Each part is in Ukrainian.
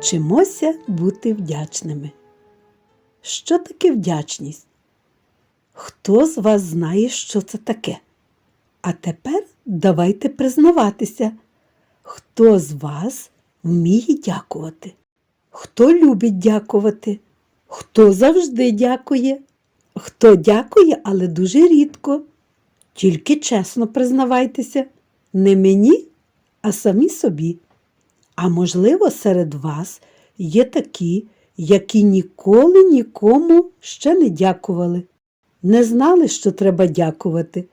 Вчимося бути вдячними. Що таке вдячність? Хто з вас знає, що це таке? А тепер давайте признаватися, хто з вас вміє дякувати? Хто любить дякувати? Хто завжди дякує? Хто дякує, але дуже рідко. Тільки чесно признавайтеся, не мені, а самі собі. А можливо, серед вас є такі, які ніколи нікому ще не дякували, не знали, що треба дякувати,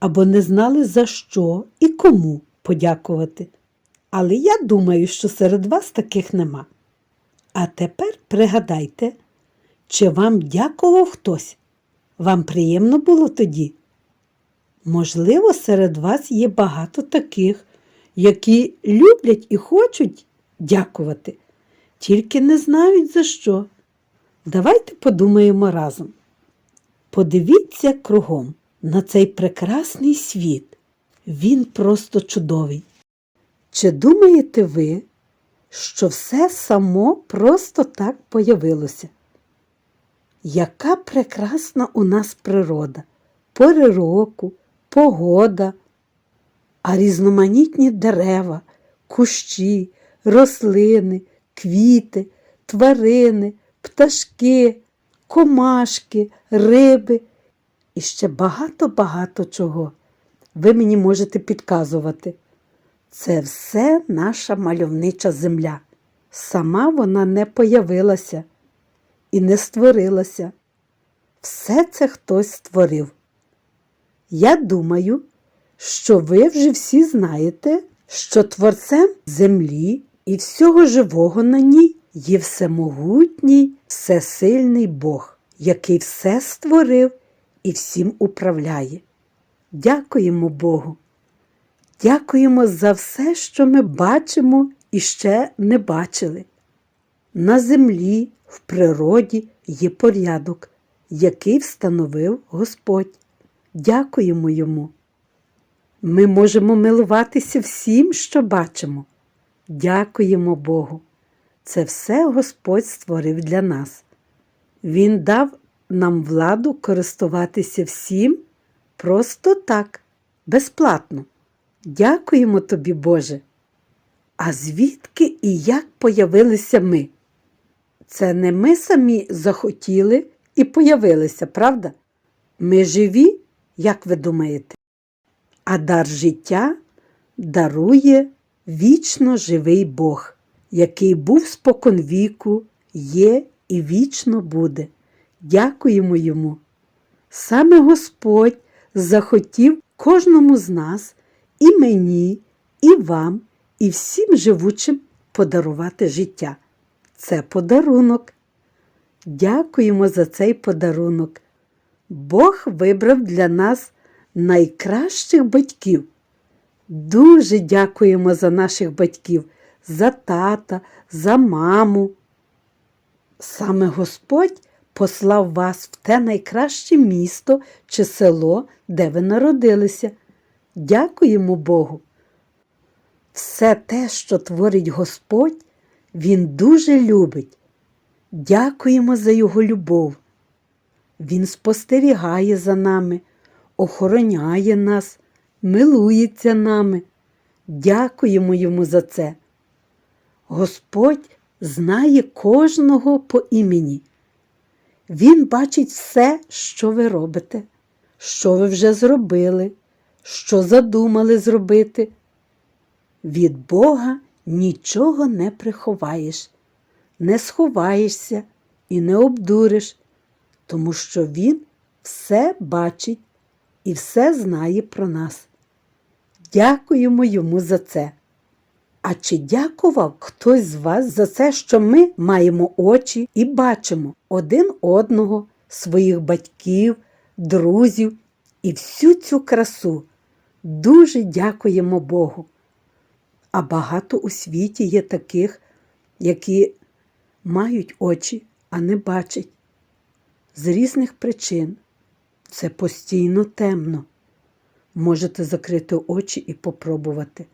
або не знали, за що і кому подякувати. Але я думаю, що серед вас таких нема. А тепер пригадайте, чи вам дякував хтось? Вам приємно було тоді? Можливо, серед вас є багато таких, які люблять і хочуть дякувати, тільки не знають за що. Давайте подумаємо разом. Подивіться кругом на цей прекрасний світ. Він просто чудовий. Чи думаєте ви, що все само просто так появилося? Яка прекрасна у нас природа, пори року, погода, а різноманітні дерева, кущі, рослини, квіти, тварини, пташки, комашки, риби і ще багато-багато чого. Ви мені можете підказувати. Це все наша мальовнича земля. Сама вона не появилася і не створилася. Все це хтось створив. Я думаю, що ви вже всі знаєте, що творцем землі і всього живого на ній є всемогутній, всесильний Бог, який все створив і всім управляє. Дякуємо Богу. Дякуємо за все, що ми бачимо і ще не бачили. На землі, в природі є порядок, який встановив Господь. Дякуємо йому. Ми можемо милуватися всім, що бачимо. Дякуємо Богу. Це все Господь створив для нас. Він дав нам владу користуватися всім просто так, безплатно. Дякуємо тобі, Боже. А звідки і як появилися ми? Це не ми самі захотіли і появилися, правда? Ми живі, як ви думаєте? А дар життя дарує вічно живий Бог, який був споконвіку, є і вічно буде. Дякуємо йому. Саме Господь захотів кожному з нас, і мені, і вам, і всім живучим подарувати життя. Це подарунок. Дякуємо за цей подарунок. Бог вибрав для нас найкращих батьків. Дуже дякуємо за наших батьків, за тата, за маму. Саме Господь послав вас в те найкраще місто чи село, де ви народилися. Дякуємо Богу. Все те, що творить Господь, Він дуже любить. Дякуємо за Його любов. Він спостерігає за нами, охороняє нас, милується нами. Дякуємо йому за це. Господь знає кожного по імені. Він бачить все, що ви робите, що ви вже зробили, що задумали зробити. Від Бога нічого не приховаєш, не сховаєшся і не обдуриш, тому що Він все бачить і все знає про нас. Дякуємо йому за це. А чи дякував хтось з вас за це, що ми маємо очі і бачимо один одного, своїх батьків, друзів і всю цю красу? Дуже дякуємо Богу. А багато у світі є таких, які мають очі, а не бачать. З різних причин це постійно темно. Можете закрити очі і попробувати.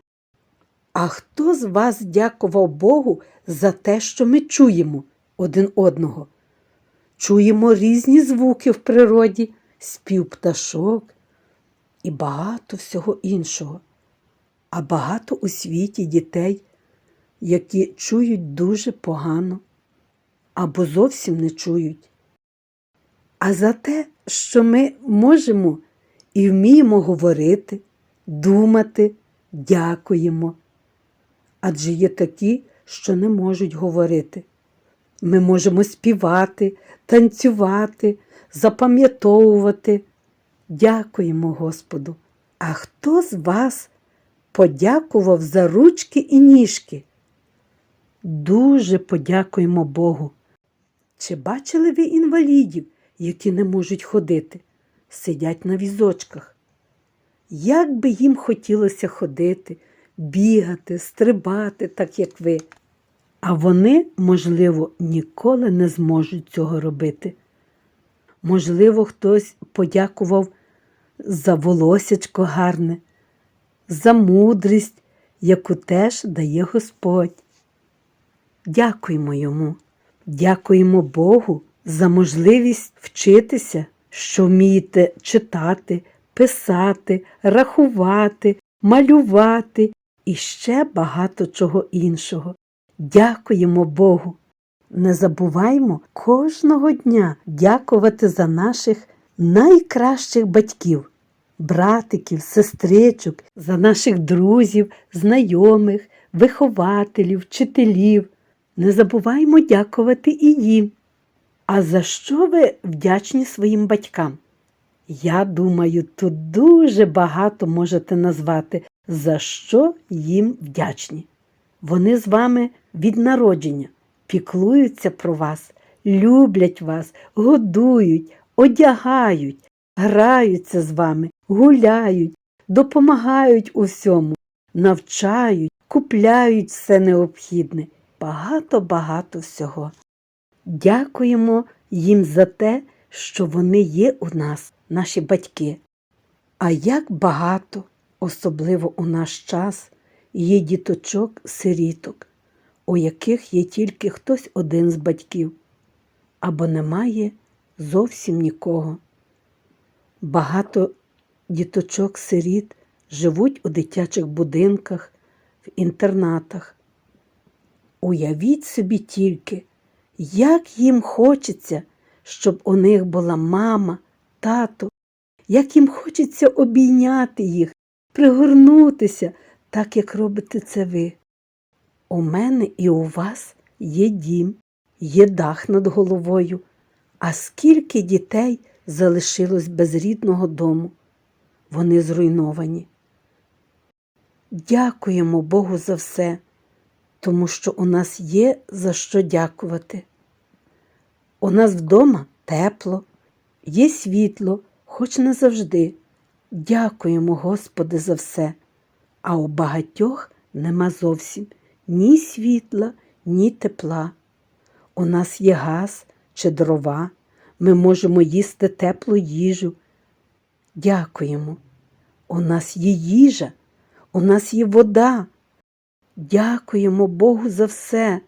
А хто з вас дякував Богу за те, що ми чуємо один одного? Чуємо різні звуки в природі, спів пташок і багато всього іншого. А багато у світі дітей, які чують дуже погано або зовсім не чують. А за те, що ми можемо і вміємо говорити, думати, дякуємо. Адже є такі, що не можуть говорити. Ми можемо співати, танцювати, запам'ятовувати. Дякуємо Господу. А хто з вас подякував за ручки і ніжки? Дуже подякуємо Богу. Чи бачили ви інвалідів, які не можуть ходити, сидять на візочках? Як би їм хотілося ходити, бігати, стрибати, так як ви. А вони, можливо, ніколи не зможуть цього робити. Можливо, хтось подякував за волосячко гарне, за мудрість, яку теж дає Господь. Дякуємо йому, дякуємо Богу за можливість вчитися, що вмієте читати, писати, рахувати, малювати і ще багато чого іншого. Дякуємо Богу. Не забуваймо кожного дня дякувати за наших найкращих батьків, братиків, сестричок, за наших друзів, знайомих, вихователів, вчителів. Не забуваймо дякувати і їм. А за що ви вдячні своїм батькам? Я думаю, тут дуже багато можете назвати, за що їм вдячні. Вони з вами від народження піклуються про вас, люблять вас, годують, одягають, граються з вами, гуляють, допомагають усьому, навчають, купляють все необхідне, багато-багато всього. Дякуємо їм за те, що вони є у нас, наші батьки. А як багато, особливо у наш час, є діточок-сиріток, у яких є тільки хтось один з батьків, або немає зовсім нікого. Багато діточок-сиріт живуть у дитячих будинках, в інтернатах. Уявіть собі тільки, як їм хочеться, щоб у них була мама, тато, як їм хочеться обійняти їх, пригорнутися, так як робите це ви. У мене і у вас є дім, є дах над головою, а скільки дітей залишилось без рідного дому, вони зруйновані. Дякуємо Богу за все, тому що у нас є за що дякувати. У нас вдома тепло, є світло, хоч не завжди. Дякуємо, Господи, за все. А у багатьох нема зовсім ні світла, ні тепла. У нас є газ чи дрова, ми можемо їсти теплу їжу. Дякуємо. У нас є їжа, у нас є вода. Дякуємо Богу за все.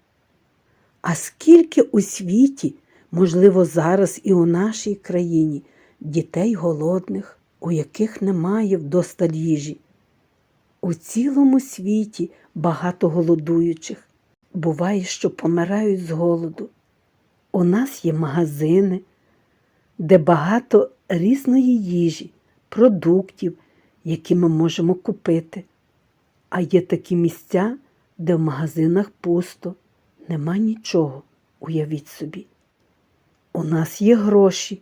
А скільки у світі, можливо, зараз і у нашій країні, дітей голодних, у яких немає вдосталь їжі. У цілому світі багато голодуючих. Буває, що помирають з голоду. У нас є магазини, де багато різної їжі, продуктів, які ми можемо купити. А є такі місця, де в магазинах пусто, нема нічого, уявіть собі. У нас є гроші,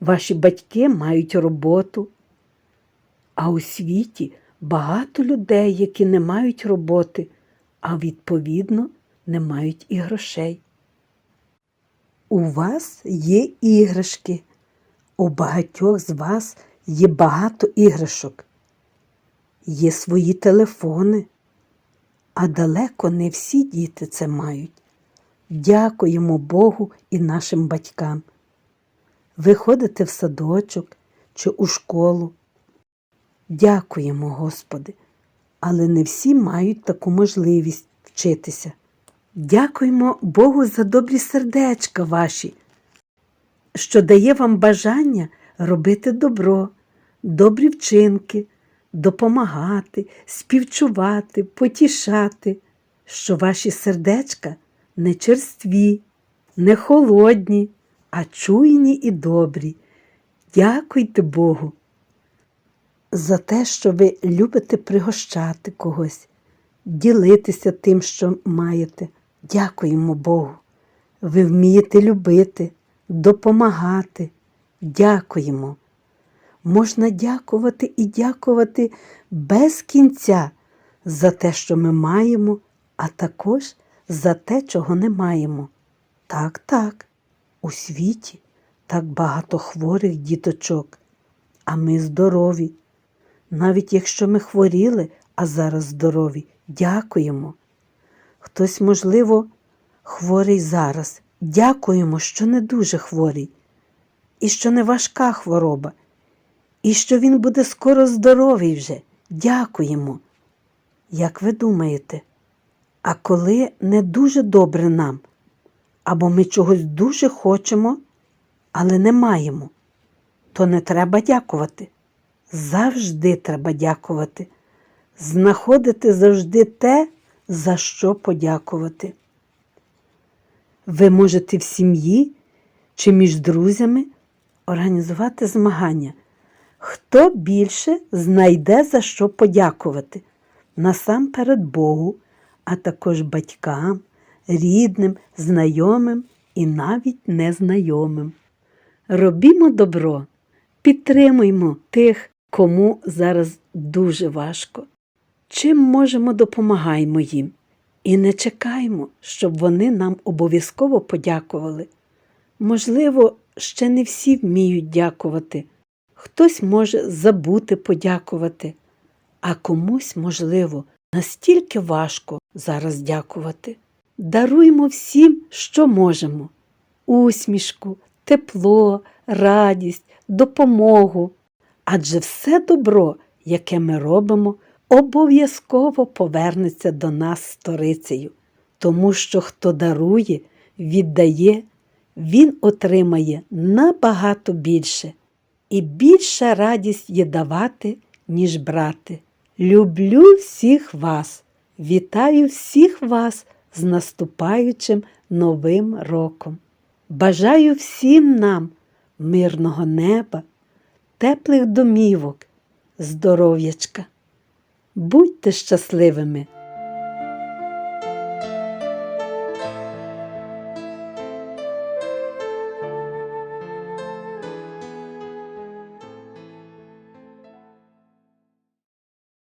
ваші батьки мають роботу, а у світі багато людей, які не мають роботи, а відповідно не мають і грошей. У вас є іграшки, у багатьох з вас є багато іграшок, є свої телефони, а далеко не всі діти це мають. Дякуємо Богу і нашим батькам. Ви ходите в садочок чи у школу. Дякуємо, Господи. але не всі мають таку можливість вчитися. Дякуємо Богу за добрі сердечка ваші, що дає вам бажання робити добро, добрі вчинки, допомагати, співчувати, потішати, що ваші сердечка не черстві, не холодні, а чуйні і добрі. Дякуйте Богу за те, що ви любите пригощати когось, ділитися тим, що маєте. Дякуємо Богу. Ви вмієте любити, допомагати. Дякуємо. Можна дякувати і дякувати без кінця за те, що ми маємо, а також за те, чого не маємо. Так, так, у світі так багато хворих діточок, а ми здорові. Навіть якщо ми хворіли, а зараз здорові, дякуємо. Хтось, можливо, хворий зараз. Дякуємо, що не дуже хворий, і що не важка хвороба, і що він буде скоро здоровий вже. Дякуємо. Як ви думаєте, а коли не дуже добре нам, або ми чогось дуже хочемо, але не маємо, то не треба дякувати. Завжди треба дякувати. Знаходити завжди те, за що подякувати. Ви можете в сім'ї чи між друзями організувати змагання. Хто більше знайде за що подякувати? Насамперед Богу, а також батькам, рідним, знайомим і навіть незнайомим. Робімо добро, підтримуймо тих, кому зараз дуже важко. Чим можемо, допомагаємо їм. І не чекаємо, щоб вони нам обов'язково подякували. Можливо, ще не всі вміють дякувати. Хтось може забути подякувати, а комусь, можливо, настільки важко зараз дякувати. Даруємо всім, що можемо: усмішку, тепло, радість, допомогу. Адже все добро, яке ми робимо, обов'язково повернеться до нас сторицею, тому що хто дарує, віддає, він отримає набагато більше, і більша радість є давати, ніж брати. Люблю всіх вас, вітаю всіх вас з наступаючим новим роком. Бажаю всім нам мирного неба, теплих домівок, здоров'ячка. Будьте щасливими!